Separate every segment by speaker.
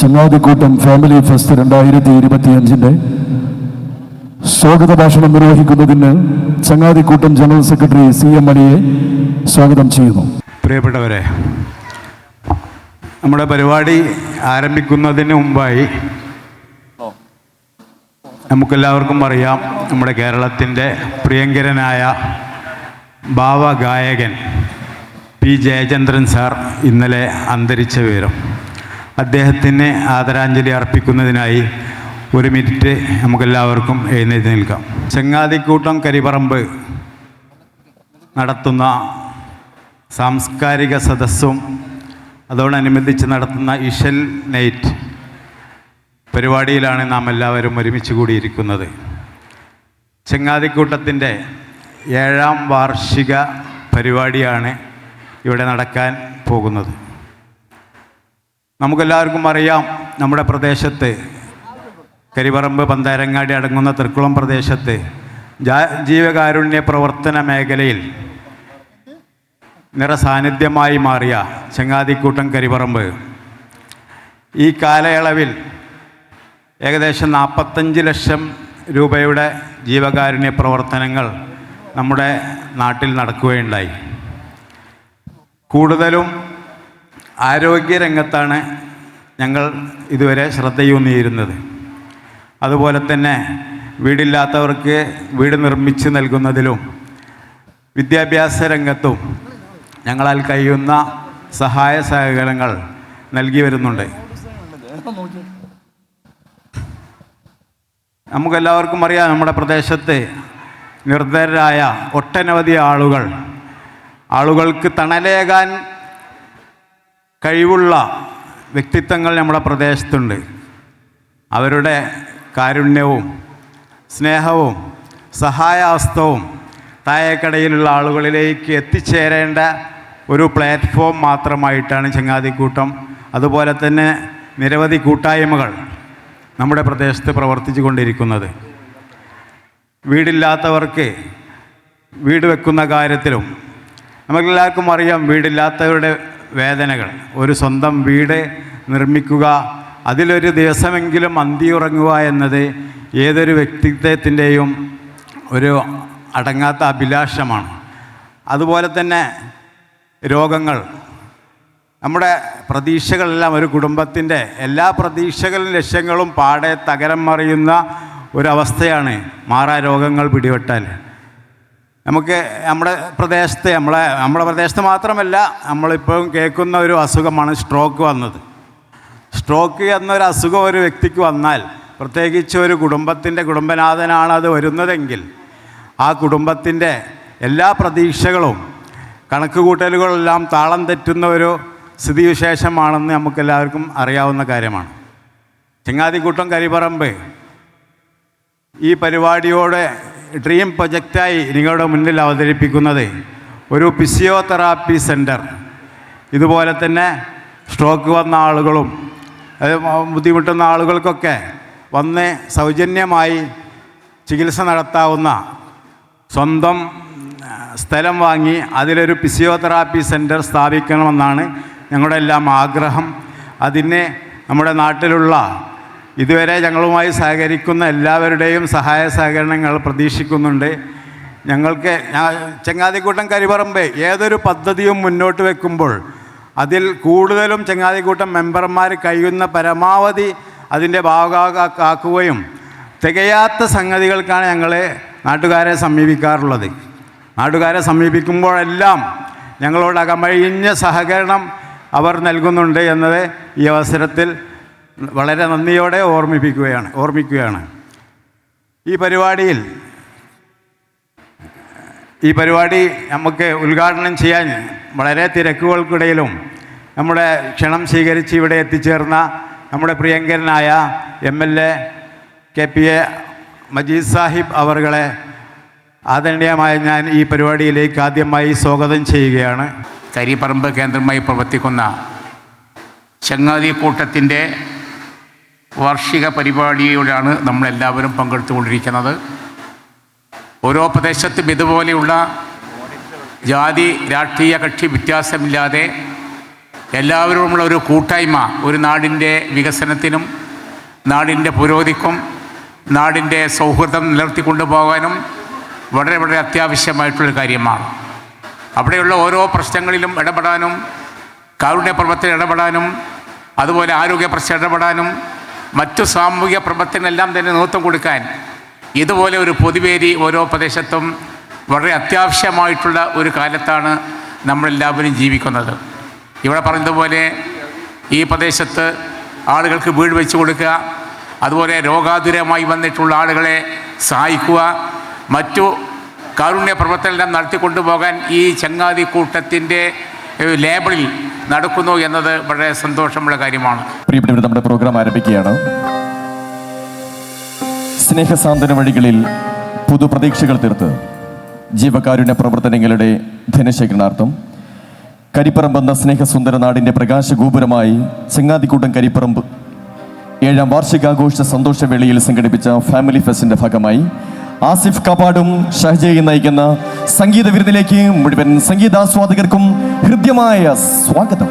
Speaker 1: ചങ്ങാതിക്കൂട്ടം family fest രണ്ടായിരത്തി ഇരുപത്തിയഞ്ചിന്റെ സ്വാഗത ഭാഷണം നിർവഹിക്കുന്നതിന് ചങ്ങാതിക്കൂട്ടം ജനറൽ സെക്രട്ടറി സി എം മണിയെ സ്വാഗതം ചെയ്യുന്നു.
Speaker 2: പ്രിയപ്പെട്ടവരെ നമ്മുടെ പരിപാടി ആരംഭിക്കുന്നതിന് മുമ്പായി നമുക്കെല്ലാവർക്കും അറിയാം നമ്മുടെ കേരളത്തിന്റെ പ്രിയങ്കരനായ ഭാവഗായകൻ പി ജയചന്ദ്രൻ സാർ ഇന്നലെ അന്തരിച്ച വിവരം. അദ്ദേഹത്തിന് ആദരാഞ്ജലി അർപ്പിക്കുന്നതിനായി ഒരു മിനിറ്റ് നമുക്കെല്ലാവർക്കും എഴുന്നേറ്റ് നിൽക്കാം. ചെങ്ങാതിക്കൂട്ടം കരിപറമ്പ് നടത്തുന്ന സാംസ്കാരിക സദസ്സും അതോടനുബന്ധിച്ച് നടത്തുന്ന ഇഷൽ നൈറ്റ് പരിപാടിയിലാണ് നാം എല്ലാവരും ഒരുമിച്ച് കൂടിയിരിക്കുന്നത്. ചെങ്ങാതിക്കൂട്ടത്തിന്റെ ഏഴാം വാർഷിക പരിപാടിയാണ് ഇവിടെ നടക്കാൻ പോകുന്നത്. നമുക്കെല്ലാവർക്കും അറിയാം നമ്മുടെ പ്രദേശത്ത് കരിപറമ്പ് പന്തരങ്ങാടി അടങ്ങുന്ന തൃക്കുളം പ്രദേശത്ത് ജീവകാരുണ്യ പ്രവർത്തന മേഖലയിൽ നിറസാന്നിധ്യമായി മാറിയ ചങ്ങാതിക്കൂട്ടം കരിപറമ്പ്. ഈ കാലയളവിൽ ഏകദേശം നാൽപ്പത്തഞ്ച് ലക്ഷം രൂപയുടെ ജീവകാരുണ്യ പ്രവർത്തനങ്ങൾ നമ്മുടെ നാട്ടിൽ നടക്കുകയുണ്ടായി. കൂടുതലും ആരോഗ്യരംഗത്താണ് ഞങ്ങൾ ഇതുവരെ ശ്രദ്ധയൂന്നിയിരുന്നത്. അതുപോലെ തന്നെ വീടില്ലാത്തവർക്ക് വീട് നിർമ്മിച്ച് നൽകുന്നതിലും വിദ്യാഭ്യാസ രംഗത്തും ഞങ്ങളാൽ കഴിയുന്ന സഹായ സഹകരണങ്ങൾ നൽകി വരുന്നുണ്ട്. നമുക്കെല്ലാവർക്കും അറിയാം നമ്മുടെ പ്രദേശത്ത് നിർദ്ധരായ ഒട്ടനവധി ആളുകൾ. ആളുകൾക്ക് തണലേകാൻ കഴിവുള്ള വ്യക്തിത്വങ്ങൾ നമ്മുടെ പ്രദേശത്തുണ്ട്. അവരുടെ കാരുണ്യവും സ്നേഹവും സഹായാസ്തവും താഴേക്കടയിലുള്ള ആളുകളിലേക്ക് എത്തിച്ചേരേണ്ട ഒരു പ്ലാറ്റ്ഫോം മാത്രമായിട്ടാണ് ചങ്ങാതിക്കൂട്ടം അതുപോലെ തന്നെ നിരവധി കൂട്ടായ്മകൾ നമ്മുടെ പ്രദേശത്ത് പ്രവർത്തിച്ചു കൊണ്ടിരിക്കുന്നത്. വീടില്ലാത്തവർക്ക് വീട് വെക്കുന്ന കാര്യത്തിലും നമുക്കെല്ലാവർക്കും അറിയാം വീടില്ലാത്തവരുടെ വേദനകൾ. ഒരു സ്വന്തം വീട് നിർമ്മിക്കുക അതിലൊരു ദിവസമെങ്കിലും അന്തിയുറങ്ങുക എന്നത് ഏതൊരു വ്യക്തിത്വത്തിന്റെയും ഒരു അടങ്ങാത്ത അഭിലാഷമാണ്. അതുപോലെ തന്നെ രോഗങ്ങൾ. നമ്മുടെ പ്രതീക്ഷകളെല്ലാം ഒരു കുടുംബത്തിന്റെ എല്ലാ പ്രതീക്ഷകളും ലക്ഷ്യങ്ങളും പാടെ തകരം മറിയുന്ന ഒരവസ്ഥയാണ് മാറാ രോഗങ്ങൾ പിടിപെട്ടാൽ. നമുക്ക് നമ്മുടെ പ്രദേശത്തെ നമ്മളെ നമ്മുടെ പ്രദേശത്ത് മാത്രമല്ല നമ്മളിപ്പോൾ കേൾക്കുന്ന ഒരു അസുഖമാണ് സ്ട്രോക്ക് വന്നത്. സ്ട്രോക്ക് എന്നൊരു അസുഖം ഒരു വ്യക്തിക്ക് വന്നാൽ പ്രത്യേകിച്ച് ഒരു കുടുംബത്തിന്റെ കുടുംബനാഥനാണ് അത് വരുന്നതെങ്കിൽ ആ കുടുംബത്തിന്റെ എല്ലാ പ്രതീക്ഷകളും കണക്കുകൂട്ടലുകളെല്ലാം താളം തെറ്റുന്ന ഒരു സ്ഥിതിവിശേഷമാണെന്ന് നമുക്കെല്ലാവർക്കും അറിയാവുന്ന കാര്യമാണ്. ചെങ്ങാതിക്കൂട്ടം കരിപറമ്പ് ഈ പരിപാടിയോടെ ഡ്രീം പ്രൊജക്റ്റായി നിങ്ങളുടെ മുന്നിൽ അവതരിപ്പിക്കുന്നത് ഒരു ഫിസിയോതെറാപ്പി സെന്റർ ഇതുപോലെ തന്നെ സ്ട്രോക്ക് വന്ന ആളുകളും ബുദ്ധിമുട്ടുന്ന ആളുകൾക്കൊക്കെ വന്ന് സൗജന്യമായി ചികിത്സ നടത്താവുന്ന സ്വന്തം സ്ഥലം വാങ്ങി അതിലൊരു ഫിസിയോതെറാപ്പി സെന്റർ സ്ഥാപിക്കണമെന്നാണ് ഞങ്ങളുടെ എല്ലാം ആഗ്രഹം. അതിന് നമ്മുടെ നാട്ടിലുള്ള ഇതുവരെ ഞങ്ങളുമായി സഹകരിക്കുന്ന എല്ലാവരുടെയും സഹായ സഹകരണങ്ങൾ പ്രതീക്ഷിക്കുന്നുണ്ട്. ഞങ്ങൾക്ക് ചങ്ങാതിക്കൂട്ടം കരിപറമ്പ് ഏതൊരു പദ്ധതിയും മുന്നോട്ട് വെക്കുമ്പോൾ അതിൽ കൂടുതലും ചങ്ങാതിക്കൂട്ടം മെമ്പർമാർ കഴിയുന്ന പരമാവധി അതിന്റെ ഭാഗമാക്കുകയും തികയാത്ത സംഗതികൾക്കാണ് ഞങ്ങൾ നാട്ടുകാരെ സമീപിക്കാറുള്ളത്. നാട്ടുകാരെ സമീപിക്കുമ്പോഴെല്ലാം ഞങ്ങളോട് അകമഴിഞ്ഞ സഹകരണം അവർ നൽകുന്നുണ്ട് എന്നത് ഈ അവസരത്തിൽ വളരെ നന്ദിയോടെ ഓർമ്മിപ്പിക്കുകയാണ് ഓർമ്മിക്കുകയാണ്. ഈ പരിപാടിയിൽ ഈ പരിപാടി നമുക്ക് ഉദ്ഘാടനം ചെയ്യാൻ വളരെ തിരക്കുകൾക്കിടയിലും നമ്മുടെ ക്ഷണം സ്വീകരിച്ച് ഇവിടെ എത്തിച്ചേർന്ന നമ്മുടെ പ്രിയങ്കരനായ M L A K P A Majeed Sahib അവർകളെ ആദരണീയമായ ഞാൻ ഈ പരിപാടിയിലേക്ക് ആദ്യമായി സ്വാഗതം ചെയ്യുകയാണ്.
Speaker 3: കരിപ്പറമ്പ് കേന്ദ്രമായി പ്രവർത്തിക്കുന്ന ചങ്ങാതി കൂട്ടത്തിന്റെ വാർഷിക പരിപാടിയോടാണ് നമ്മളെല്ലാവരും പങ്കെടുത്തുകൊണ്ടിരിക്കുന്നത്. ഓരോ പ്രദേശത്തും ഇതുപോലെയുള്ള ജാതി രാഷ്ട്രീയ കക്ഷി വ്യത്യാസമില്ലാതെ എല്ലാവരുമുള്ള ഒരു കൂട്ടായ്മ ഒരു നാടിന്റെ വികസനത്തിനും നാടിന്റെ പുരോഗതിക്കും നാടിന്റെ സൗഹൃദം നിലർത്തിക്കൊണ്ടുപോകാനും വളരെ വളരെ അത്യാവശ്യമായിട്ടുള്ളൊരു കാര്യമാണ്. അവിടെയുള്ള ഓരോ പ്രശ്നങ്ങളിലും ഇടപെടാനും കാരുണ്യ പ്രവർത്തനം ഇടപെടാനും അതുപോലെ ആരോഗ്യ പ്രശ്നം ഇടപെടാനും മറ്റു സാമൂഹിക പ്രവർത്തനങ്ങളെല്ലാം തന്നെ നേതൃത്വം കൊടുക്കാൻ ഇതുപോലെ ഒരു പൊതുവേരി ഓരോ പ്രദേശത്തും വളരെ അത്യാവശ്യമായിട്ടുള്ള ഒരു കാലത്താണ് നമ്മളെല്ലാവരും ജീവിക്കുന്നത്. ഇവിടെ പറഞ്ഞതുപോലെ ഈ പ്രദേശത്ത് ആളുകൾക്ക് വീട് വെച്ച് കൊടുക്കുക അതുപോലെ രോഗാതുരമായി വന്നിട്ടുള്ള ആളുകളെ സഹായിക്കുക മറ്റു കാരുണ്യ പ്രവർത്തനം നടത്തിക്കൊണ്ടുപോകാൻ ഈ ചങ്ങാതി കൂട്ടത്തിന്റെ ലേബിളിൽ നടക്കുന്നു എന്നത് വളരെ സന്തോഷമുള്ള കാര്യമാണ്.
Speaker 4: പ്രിയപ്പെട്ടവർ നമ്മുടെ പ്രോഗ്രാം ആരംഭിക്കുകയാണ്. സ്നേഹസാന്ത്വന വഴികളിൽ പുതുപ്രതീക്ഷകൾ തീർത്ത് ജീവകാരുണ്യ പ്രവർത്തനങ്ങളുടെ ധനശേഖരണാർത്ഥം കരിപ്പറമ്പ് എന്ന സ്നേഹസുന്ദര നാടിന്റെ പ്രകാശഗോപുരമായി ചെങ്ങാതിക്കൂട്ടം കരിപ്പറമ്പ് ഏഴാം വാർഷികാഘോഷ സന്തോഷവേളയിൽ സംഘടിപ്പിച്ച ഫാമിലി ഫെസ്റ്റിന്റെ ഭാഗമായി ആസിഫ് കപാടും ഷഹജയും നയിക്കുന്ന സംഗീത വിരുന്നിലേക്ക് മുഴുവൻ സംഗീതാസ്വാദകർക്കും ഹൃദ്യമായ സ്വാഗതം.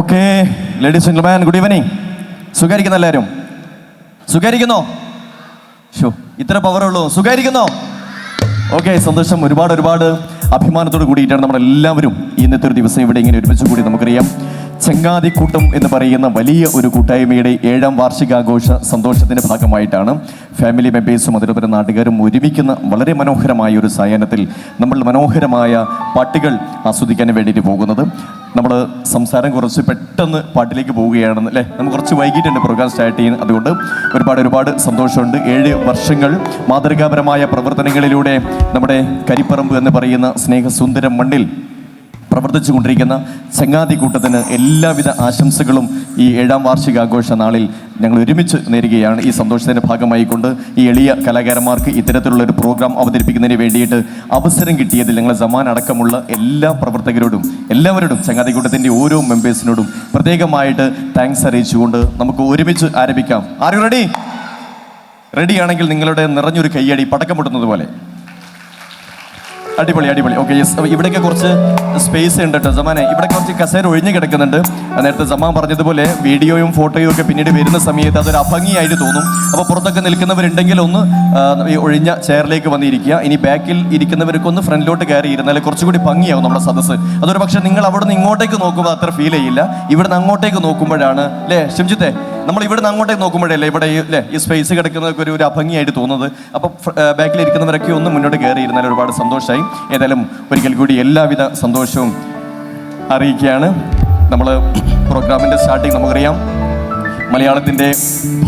Speaker 4: Okay. Ladies gentleman good evening സുഖായിരിക്കുന്ന എല്ലാവരും? സുഖായിരിക്കുന്നോ ഷോ ഇത്ര പവറുള്ളൂ സുഖായിരിക്കുന്നോ ഓക്കെ സന്തോഷം. ഒരുപാട് ഒരുപാട് അഭിമാനത്തോട് കൂടിയിട്ടാണ് നമ്മളെല്ലാവരും ഇന്നത്തെ ഒരു ദിവസം ഇവിടെ ഇങ്ങനെ ഒരുമിച്ച് കൂടി നമുക്കറിയാം. ചെങ്ങാതിക്കൂട്ടം എന്ന് പറയുന്ന വലിയ ഒരു കൂട്ടായ്മയുടെ ഏഴാം വാർഷികാഘോഷ സന്തോഷത്തിന്റെ ഭാഗമായിട്ടാണ് ഫാമിലി മെമ്പേഴ്സും അതുപോലെ നാട്ടുകാരും ഒരുമിക്കുന്ന വളരെ മനോഹരമായ ഒരു സായാഹ്നത്തിൽ നമ്മൾ മനോഹരമായ പാട്ടുകൾ ആസ്വദിക്കാൻ വേണ്ടിയിട്ട് പോകുന്നത്. നമ്മൾ സംസാരം കുറച്ച് പെട്ടെന്ന് പാട്ടിലേക്ക് പോവുകയാണെന്ന് അല്ലേ? നമുക്ക് കുറച്ച് വൈകിട്ടുണ്ട് പ്രോഗ്രാം സ്റ്റാർട്ട് ചെയ്യുന്നത് അതുകൊണ്ട് ഒരുപാട് ഒരുപാട് സന്തോഷമുണ്ട്. ഏഴ് വർഷങ്ങൾ മാതൃകാപരമായ പ്രവർത്തനങ്ങളിലൂടെ നമ്മുടെ കരിപ്പറമ്പ് എന്ന് പറയുന്ന സ്നേഹസുന്ദരം മണ്ണിൽ പ്രവർത്തിച്ചു കൊണ്ടിരിക്കുന്ന ചങ്ങാതി കൂട്ടത്തിന് എല്ലാവിധ ആശംസകളും ഈ ഏഴാം വാർഷികാഘോഷ നാളിൽ ഞങ്ങൾ ഒരുമിച്ച് നേരുകയാണ്. ഈ സന്തോഷത്തിന്റെ ഭാഗമായിക്കൊണ്ട് ഈ എളിയ കലാകാരന്മാർക്ക് ഇത്തരത്തിലുള്ള ഒരു പ്രോഗ്രാം അവതരിപ്പിക്കുന്നതിന് വേണ്ടിയിട്ട് അവസരം കിട്ടിയതിൽ ഞങ്ങൾ സമാൻ അടക്കമുള്ള എല്ലാ പ്രവർത്തകരോടും എല്ലാവരോടും ചങ്ങാതി കൂട്ടത്തിന്റെ ഓരോ മെമ്പേഴ്സിനോടും പ്രത്യേകമായിട്ട് താങ്ക്സ് അറിയിച്ചുകൊണ്ട് നമുക്ക് ഒരുമിച്ച് ആരംഭിക്കാം. ആരും റെഡി റെഡിയാണെങ്കിൽ നിങ്ങളുടെ നിറഞ്ഞൊരു കയ്യടി പടക്കം പൊട്ടുന്നത് പോലെ. അടിപൊളി അടിപൊളി. ഓക്കെ യെസ് ഇവിടെയൊക്കെ കുറച്ച് സ്പേസ് ഉണ്ട് കേട്ടോ ജമാനെ ഇവിടെ കുറച്ച് കസേര ഒഴിഞ്ഞു കിടക്കുന്നുണ്ട്. നേരത്തെ ജമാൻ പറഞ്ഞതുപോലെ വീഡിയോയും ഫോട്ടോയും ഒക്കെ പിന്നീട് വരുന്ന സമയത്ത് അതൊരു അഭംഗിയായിട്ട് തോന്നും. അപ്പോൾ പുറത്തൊക്കെ നിൽക്കുന്നവരുണ്ടെങ്കിൽ ഒന്ന് ഈ ഒഴിഞ്ഞ ചെയറിലേക്ക് വന്നിരിക്കുക. ഇനി ബാക്കിൽ ഇരിക്കുന്നവർക്കൊന്ന് ഫ്രണ്ടിലോട്ട് കയറി ഇരുന്നാൽ കുറച്ചുകൂടി ഭംഗിയാവും നമ്മുടെ സദസ്സ്. അതൊരു പക്ഷേ നിങ്ങൾ അവിടെ നിന്ന് ഇങ്ങോട്ടേക്ക് നോക്കുമ്പോൾ അത്ര ഫീൽ ചെയ്യില്ല. ഇവിടുന്ന് അങ്ങോട്ടേക്ക് നോക്കുമ്പോഴാണ് അല്ലേ ഷിംജിത്തെ? നമ്മൾ ഇവിടുന്ന് അങ്ങോട്ടേക്ക് നോക്കുമ്പോഴല്ലേ ഇവിടെ അല്ലേ ഈ സ്പേസ് കിടക്കുന്നതൊക്കെ ഒരു ഒരു അഭംഗിയായിട്ട് തോന്നുന്നത്. അപ്പോൾ ബാക്കിൽ ഇരിക്കുന്നവരൊക്കെ ഒന്ന് മുന്നോട്ട് കയറി ഇരുന്നാൽ ഒരുപാട് സന്തോഷമായി ഏതായാലും ഒരിക്കൽ കൂടി എല്ലാവിധ സന്തോഷവും അറിയിക്കുകയാണ്. നമ്മൾ പ്രോഗ്രാമിന്റെ സ്റ്റാർട്ടിങ് നമുക്കറിയാം. മലയാളത്തിന്റെ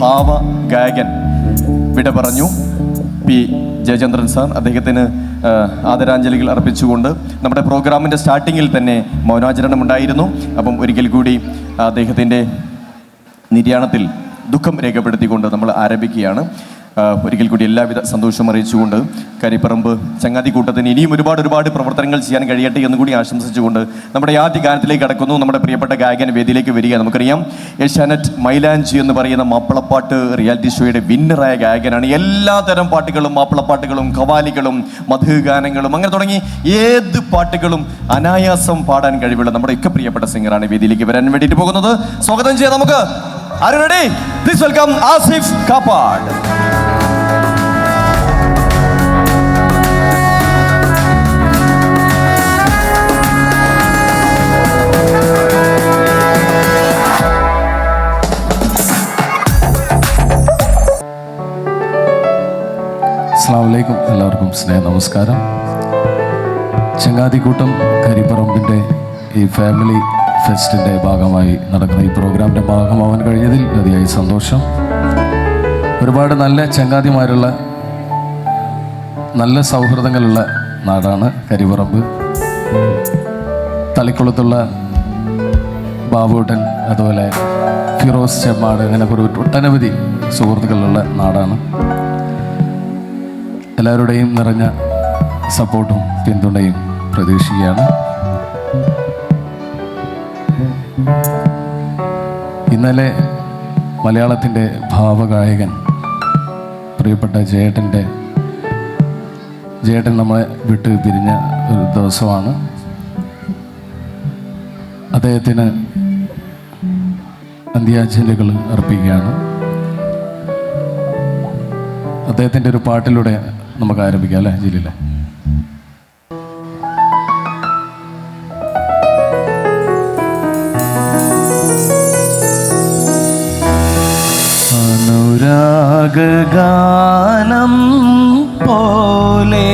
Speaker 4: ഭാവ ഗായകൻ വിട പറഞ്ഞു. പി. ജയചന്ദ്രൻ സാർ അദ്ദേഹത്തിന് ആദരാഞ്ജലികൾ അർപ്പിച്ചുകൊണ്ട് നമ്മുടെ പ്രോഗ്രാമിന്റെ സ്റ്റാർട്ടിങ്ങിൽ തന്നെ മൗനാചരണം ഉണ്ടായിരുന്നു. അപ്പം ഒരിക്കൽ കൂടി അദ്ദേഹത്തിന്റെ നിര്യാണത്തിൽ ദുഃഖം രേഖപ്പെടുത്തിക്കൊണ്ട് നമ്മൾ ആരംഭിക്കുകയാണ്. ഒരിക്കൽ കൂടി എല്ലാവിധ സന്തോഷം അറിയിച്ചുകൊണ്ട് കരിപ്പറമ്പ് ചങ്ങാതിക്കൂട്ടത്തിന് ഇനിയും ഒരുപാട് ഒരുപാട് പ്രവർത്തനങ്ങൾ ചെയ്യാൻ കഴിയട്ടെ എന്ന് കൂടി ആശംസിച്ചുകൊണ്ട് നമ്മുടെ ആദ്യ ഗാനത്തിലേക്ക് കടക്കുന്നു. നമ്മുടെ പ്രിയപ്പെട്ട ഗായകൻ വേദിയിലേക്ക് വരിക. നമുക്കറിയാം ഏഷ്യാനെറ്റ് മൈലാഞ്ചി എന്ന് പറയുന്ന മാപ്പിളപ്പാട്ട് റിയാലിറ്റി ഷോയുടെ വിന്നറായ ഗായകനാണ്. എല്ലാ തരം പാട്ടുകളും മാപ്പിളപ്പാട്ടുകളും കവാലികളും മധു ഗാനങ്ങളും അങ്ങനെ തുടങ്ങി ഏത് പാട്ടുകളും അനായാസം പാടാൻ കഴിവുള്ള നമ്മുടെ ഒക്കെ പ്രിയപ്പെട്ട സിംഗറാണ് വേദിയിലേക്ക് വരാൻ വേണ്ടിയിട്ട് പോകുന്നത്. സ്വാഗതം ചെയ്യാം നമുക്ക്. ആര് ready please welcome Asif Kappad
Speaker 1: അസ്സാം വലൈക്കും എല്ലാവർക്കും സ്നേഹ നമസ്കാരം. ചങ്ങാതിക്കൂട്ടം കരിപ്പറമ്പിന്റെ ഈ ഫാമിലി ഫെസ്റ്റിന്റെ ഭാഗമായി നടക്കുന്ന ഈ പ്രോഗ്രാമിന്റെ ഭാഗമാവാൻ കഴിഞ്ഞതിൽ അതിയായി സന്തോഷം. ഒരുപാട് നല്ല ചങ്ങാതിമാരുള്ള നല്ല സൗഹൃദങ്ങളുള്ള നാടാണ് കരിപുറമ്പ് തളിക്കുളത്തുള്ള ബാബുട്ടൻ അതുപോലെ ഫിറോസ് ചെമ്മാട് അങ്ങനെ ഒരു ഒട്ടനവധി സുഹൃത്തുക്കളുള്ള നാടാണ്. എല്ലാവരുടെയും നിറഞ്ഞ സപ്പോർട്ടും പിന്തുണയും പ്രതീക്ഷിക്കുകയാണ്. ഇന്നലെ മലയാളത്തിന്റെ ഭാവഗായകൻ പ്രിയപ്പെട്ട ജയേട്ടന്റെ ജയേട്ടൻ നമ്മളെ വിട്ട് പിരിഞ്ഞ ഒരു ദിവസമാണ്. അദ്ദേഹത്തിന് അന്ത്യാഞ്ജലികൾ അർപ്പിക്കുകയാണ്. അദ്ദേഹത്തിന്റെ ഒരു പാട്ടിലൂടെ നമുക്ക് ആരംഭിക്കാം അല്ലേ ജില്ലയിലെ
Speaker 5: അനുരാഗാനം പോലെ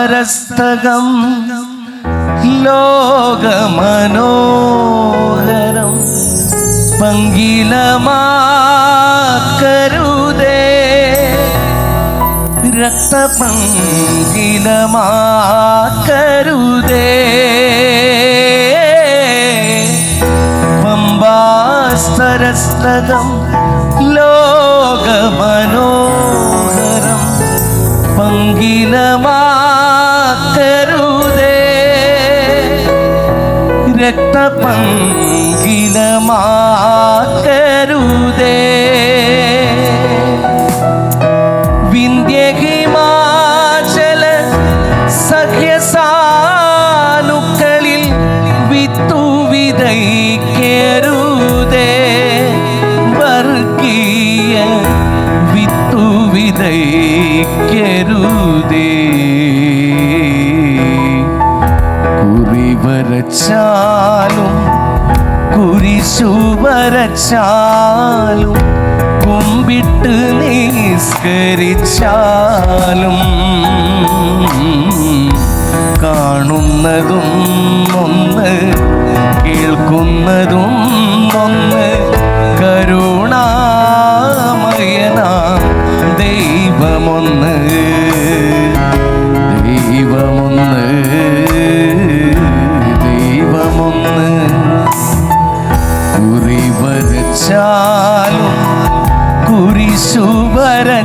Speaker 5: പമ്പാസരസ്തകം ലോകമനോഹരം പങ്കിലമാക്കരുതേ. രക്തപങ്കിലമാക്കരുതേ. രക്തപങ്കിലമാക്കരുതേ വരച്ചാലും കുമ്പിട്ട് നിസ്കരിച്ചാലും കാണുന്നതും ഒന്ന് കേൾക്കുന്നതും ഒന്ന്